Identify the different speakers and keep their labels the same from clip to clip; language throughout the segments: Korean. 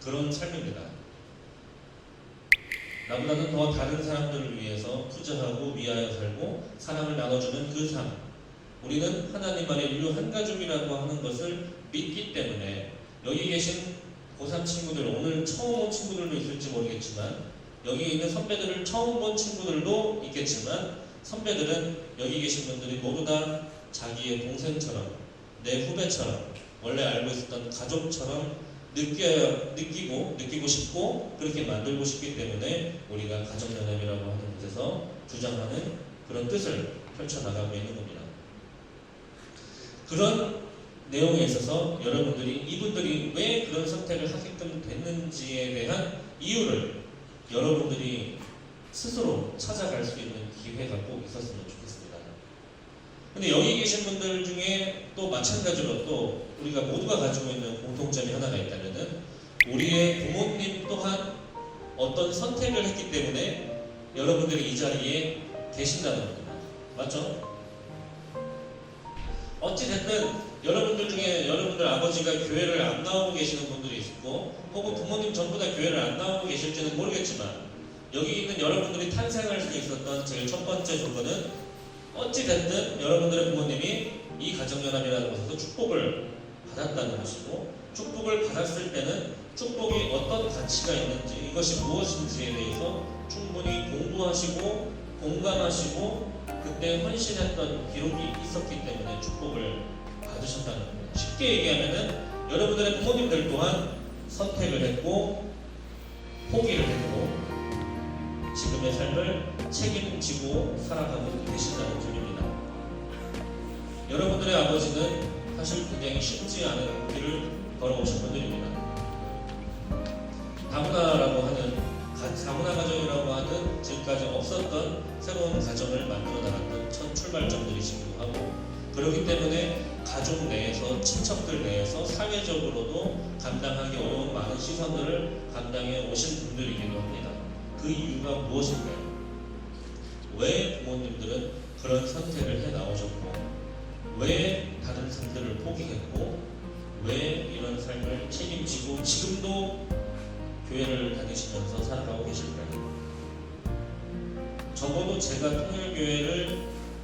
Speaker 1: 그런 삶입니다. 나보다는 더 다른 사람들을 위해서 투자하고 위하여 살고 사랑을 나눠주는 그 삶. 우리는 하나님만의 인류 한 가족이라고 하는 것을 믿기 때문에 여기 계신 고3 친구들, 오늘 처음 온 친구들도 있을지 모르겠지만 여기 있는 선배들을 처음 본 친구들도 있겠지만 선배들은 여기 계신 분들이 모두 다 자기의 동생처럼 내 후배처럼 원래 알고 있었던 가족처럼 느껴, 느끼고 느끼고 싶고 그렇게 만들고 싶기 때문에 우리가 가정연합이라고 하는 곳에서 주장하는 그런 뜻을 펼쳐나가고 있는 겁니다. 그런 내용에 있어서 여러분들이 이분들이 왜 그런 선택을 하게끔 됐는지에 대한 이유를 여러분들이 스스로 찾아갈 수 있는 기회가 꼭 있었으면 좋겠습니다. 근데 여기 계신 분들 중에 또 마찬가지로 또 우리가 모두가 가지고 있는 공통점이 하나가 있다면은 우리의 부모님 또한 어떤 선택을 했기 때문에 여러분들이 이 자리에 계신다는 겁니다. 맞죠? 어찌됐든 여러분들 중에 여러분들 아버지가 교회를 안 나오고 계시는 분들이 있고 혹은 부모님 전부 다 교회를 안 나오고 계실지는 모르겠지만 여기 있는 여러분들이 탄생할 수 있었던 제일 첫 번째 조건은 어찌됐든 여러분들의 부모님이 이 가정연합이라는 곳에서 축복을 받았다는 것이고 축복을 받았을 때는 축복이 어떤 가치가 있는지 이것이 무엇인지에 대해서 충분히 공부하시고 공감하시고 그때 헌신했던 기록이 있었기 때문에 축복을 받으셨다는 겁니다. 쉽게 얘기하면은 여러분들의 부모님들 또한 선택을 했고 포기를 했고 지금의 삶을 책임지고 살아가고 계신다는 점입니다. 여러분들의 아버지는 사실 굉장히 쉽지 않은 길을 걸어오신 분들입니다. 다문화라고 하는 가- 다문화 가정이라고 하는 지금까지 없었던 새로운 가정을 만들어 나갔던 첫 출발점들이시기도 하고 그렇기 때문에 가족 내에서 친척들 내에서 사회적으로도 감당하기 어려운 많은 시선들을 감당해 오신 분들이기도 합니다. 그 이유가 무엇일까요? 왜 부모님들은 그런 선택을 해 나오셨고 왜 다른 삶들을 포기했고 왜 이런 삶을 책임지고 지금도 교회를 다니시면서 살아가고 계실까요? 적어도 제가 통일교회를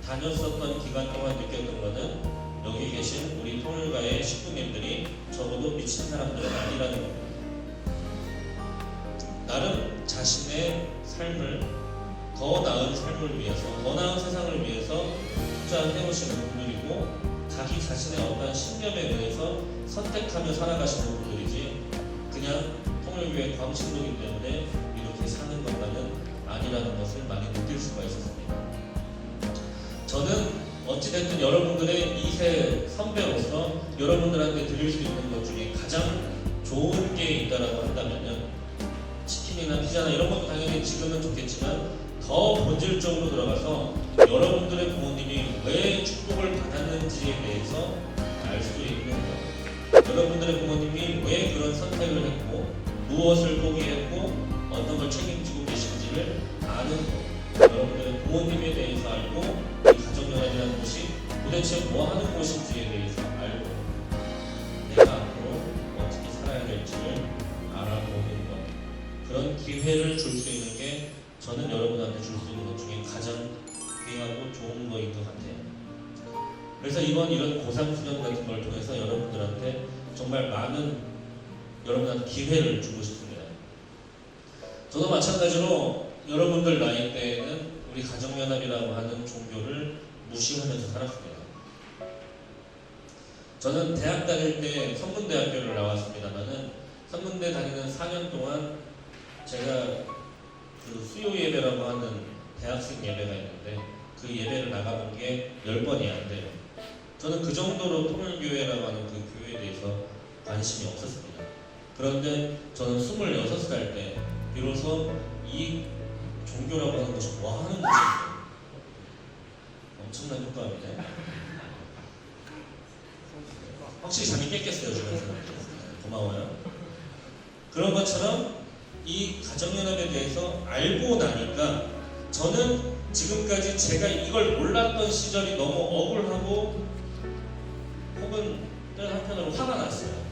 Speaker 1: 다녔었던 기간 동안 느꼈던 것은 여기 계신 우리 통일가의 식구님들이 적어도 미친 사람들은 아니라는 겁니다. 나름 자신의 삶을 더 나은 삶을 위해서, 더 나은 세상을 위해서 투자해오시는 분들이고 자기 자신의 어떤 신념에 의해서 선택하며 살아가시는 분들이지 그냥 통일교회 광신도이기 때문에 이렇게 사는 것과는 아니라는 것을 많이 느낄 수가 있었습니다. 저는 어찌됐든 여러분들의 2세 선배로서 여러분들한테 드릴 수 있는 것 중에 가장 좋은 게 있다라고 한다면은 치킨이나 피자나 이런 것도 당연히 지금은 좋겠지만 더 본질적으로 들어가서 여러분들의 부모님이 왜 축복을 받았는지에 대해서 알 수 있는 것. 여러분들의 부모님이 왜 그런 선택을 했고 무엇을 포기했고 어떤 걸 책임지고 계신지를 아는 것. 여러분들의 부모님에 대해서 알고 이 가정연합이라는 곳이 도대체 뭐 하는 곳인지에 대해서 그런 기회를 줄 수 있는 게 저는 여러분한테 줄 수 있는 것 중에 가장 귀하고 좋은 거인 것 같아요. 그래서 이번 이런 고상 수련 같은 걸 통해서 여러분들한테 정말 많은 여러분한테 기회를 주고 싶습니다. 저도 마찬가지로 여러분들 나이 때에는 우리 가정연합이라고 하는 종교를 무시하면서 살았습니다. 저는 대학 다닐 때 선문대학교를 나왔습니다만은 선문대 다니는 4년 동안 제가 그 수요 예배라고 하는 대학생 예배가 있는데 그 예배를 나가본 게 10번이 안 돼요. 저는 그 정도로 통일교회라고 하는 그 교회에 대해서 관심이 없었습니다. 그런데 저는 26살 때 비로소 이 종교라고 하는 것이 뭐 하는 것인지 엄청난 효과입니다. 확실히 잠이 깼겠어요, 주변에서. 고마워요. 그런 것처럼 이 가정연합에 대해서 알고 나니까 저는 지금까지 제가 이걸 몰랐던 시절이 너무 억울하고 혹은 때로 한편으로 화가 났어요.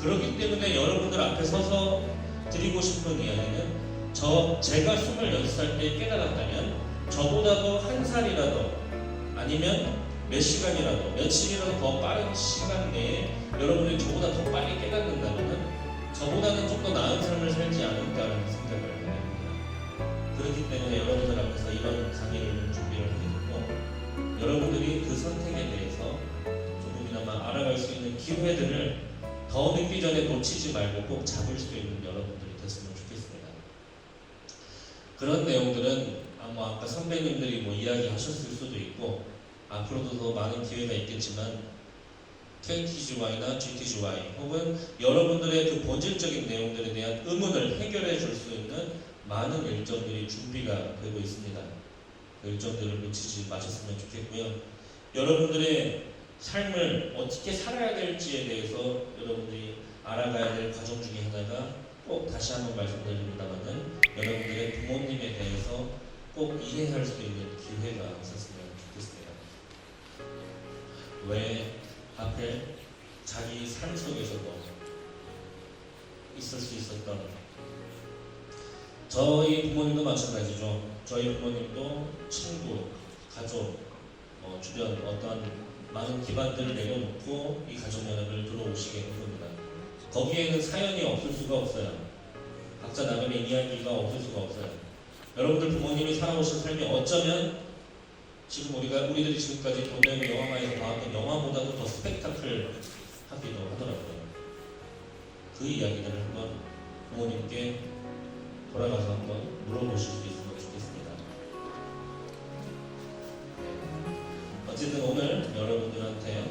Speaker 1: 그렇기 때문에 여러분들 앞에 서서 드리고 싶은 이야기는 저 제가 26살 때 깨달았다면 저보다도 한 살이라도 아니면 몇 시간이라도 며칠이라도 더 빠른 시간 내에 여러분이 저보다 더 빨리 깨닫는다면 저보다는 살지 않을까라는 생각을 하게 됩니다. 그렇기 때문에 여러분들 앞에서 이런 강의를 준비를 하게 됐고 여러분들이 그 선택에 대해서 조금이나마 알아갈 수 있는 기회들을 더 늦기 전에 놓치지 말고 꼭 잡을 수 있는 여러분들이 됐으면 좋겠습니다. 그런 내용들은 아마 아까 선배님들이 뭐 이야기하셨을 수도 있고 앞으로도 더 많은 기회가 있겠지만 KTGY나 GTGY 혹은 여러분들의 그 본질적인 내용들에 대한 의문을 해결해 줄 수 있는 많은 일정들이 준비가 되고 있습니다. 그 일정들을 놓치지 마셨으면 좋겠고요. 여러분들의 삶을 어떻게 살아야 될지에 대해서 여러분들이 알아가야 될 과정 중에 하나가 꼭 다시 한번 말씀드립니다만은 여러분들의 부모님에 대해서 꼭 이해할 수 있는 기회가 있었으면 좋겠습니다. 왜 하필 자기 삶 속에서도 있을 수 있었던 저희 부모님도 마찬가지죠. 저희 부모님도 친구, 가족, 어, 주변 어떤 많은 기반들을 내려놓고 이 가정연합을 들어오시게 된 겁니다. 거기에는 사연이 없을 수가 없어요. 각자 나름의 이야기가 없을 수가 없어요. 여러분들 부모님이 살아오신 삶이 어쩌면 지금 우리가 우리들이 지금까지 돈 내고 영화관에서 봐왔던 영화보다도 더 스펙타클 하기도 하더라고요. 그 이야기들을 한번 부모님께 돌아가서 한번 물어보실 수 있으면 좋겠습니다. 네. 어쨌든 오늘 여러분들한테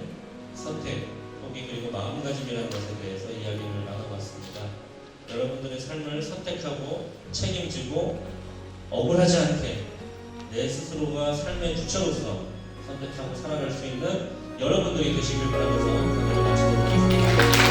Speaker 1: 선택, 포기 그리고 마음가짐이라는 것에 대해서 이야기를 나눠봤습니다. 여러분들의 삶을 선택하고 책임지고 억울하지 않게 내 스스로가 삶의 주체로서 선택하고 살아갈 수 있는 여러분들이 되시길 바라면서 강의를 마치도록 하겠습니다.